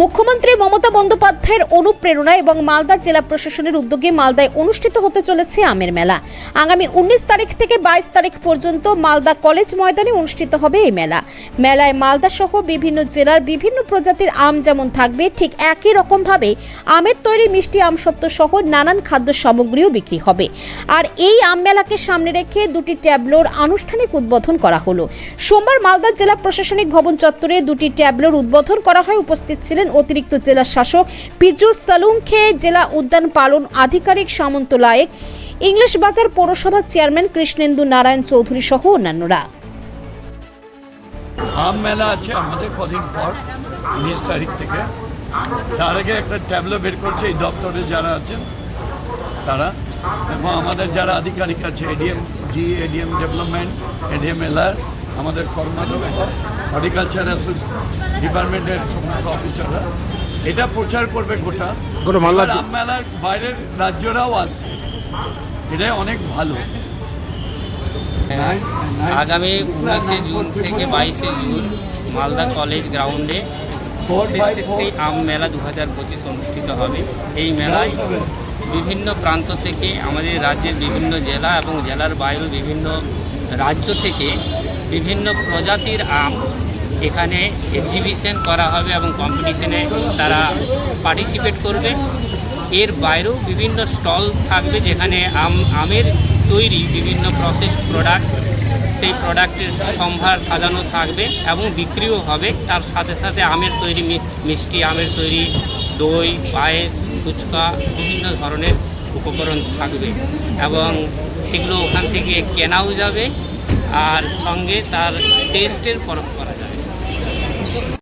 মুখ্যমন্ত্রী মমতা বন্দ্যোপাধ্যায়ের অনুপ্রেরণা এবং মালদা জেলা প্রশাসনের উদ্যোগে মালদায় অনুষ্ঠিত হতে চলেছে আমের মেলা। আগামী উনিশ তারিখ থেকে বাইশ তারিখ পর্যন্ত মালদা কলেজ ময়দানে অনুষ্ঠিত হবে এই মেলা। মেলায় মালদা সহ বিভিন্ন জেলার বিভিন্ন প্রজাতির আম যেমন থাকবে, ঠিক একই রকমভাবে আমের তৈরি মিষ্টি আম আমসত্ত্ব সহ নানান খাদ্য সামগ্রীও বিক্রি হবে। আর এই আম মেলাকে সামনে রেখে দুটি ট্যাবলোর আনুষ্ঠানিক উদ্বোধন করা হলো। সোমবার মালদা জেলা প্রশাসনিক ভবন চত্বরে দুটি ট্যাবলোর উদ্বোধন করা হয়। উপস্থিত ছিলেন অতিরিক্ত জেলা শাসক পিজুস সালুংখে জেলা উদ্যান পালন আধিকারিক সামন্ত লায়েক, ইংলিশ বাজার পৌরসভা চেয়ারম্যান কৃষ্ণেন্দু নারায়ণ চৌধুরী সহ অন্যান্যরা। আম মেলা আছে আমাদের কদিন পর, উনিশ তারিখ থেকে। তার আগে একটা ট্যাবলো বের করছে এই দপ্তরে যারা আছেন। তারা। এবং আমাদের যারা আধিকারিক আছে ADM ji ADM development ADM LR আমাদের কর্মাধ্যক্ষ হর্টিকালচার ডিপার্টমেন্টের সমস্ত অফিসাররা এটা প্রচার করবে গোটা। মেলার বাইরের রাজ্যরাও আসছে। এটাই অনেক ভালো। আগামী উনিশে জুন থেকে বাইশে জুন মালদা কলেজ গ্রাউন্ডে শ্রী আম মেলা দু হাজার পঁচিশ অনুষ্ঠিত হবে। এই মেলায় বিভিন্ন প্রান্ত থেকে আমাদের রাজ্যের বিভিন্ন জেলা এবং জেলার বাইরেও বিভিন্ন রাজ্য থেকে বিভিন্ন প্রজাতির আম এখানে এক্সিবিশন করা হবে এবং কম্পিটিশনে তারা পার্টিসিপেট করবে। এর বাইরেও বিভিন্ন স্টল থাকবে যেখানে আম, আমের তৈরি বিভিন্ন প্রসেস প্রোডাক্ট সেই প্রোডাক্টের সম্ভার সাজানো থাকবে এবং বিক্রিও হবে। তার সাথে সাথে আমের তৈরি মিষ্টি, আমের তৈরি দই, পায়েস ফুচকা, বিভিন্ন ধরনের উপকরণ থাকবে এবং সেগুলো ওখান থেকে কেনাও যাবে আর সঙ্গে তার টেস্টের পরখ করা যাবে।